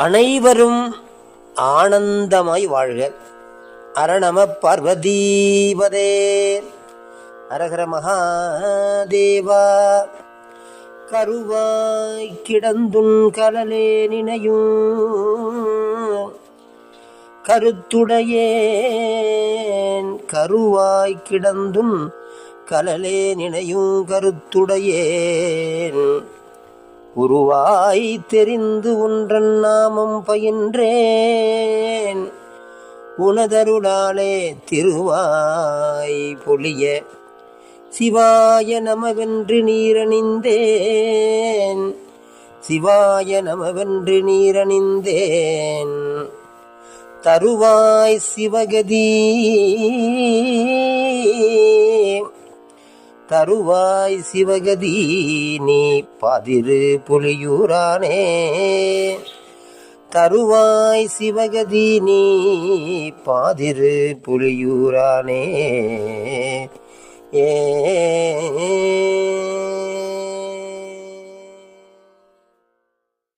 அனைவரும் ஆனந்தமாய் வாழ்க. அரணம பார்வதீபதே. அரகர மகாதேவா. கருவாய் கிடந்துன் கலலே நினையும் கருத்துடையேன் கருவாய் கிடந்தும் கலலே நினையும் கருத்துடையேன். உருவாய் தெரிந்து ஒன்றன் நாமம் பயின்றேன். உனதருளாலே திருவாய் பொலிய சிவாய நமவென்று நீரணிந்தேன். சிவாய நமவென்று நீரணிந்தேன். தருவாய் சிவகதி தருவாய் சிவகதி நீ பதிரு புலியூரானே. தருவாய் சிவகதி நீ பாதிரு புலியூரானே. ஏ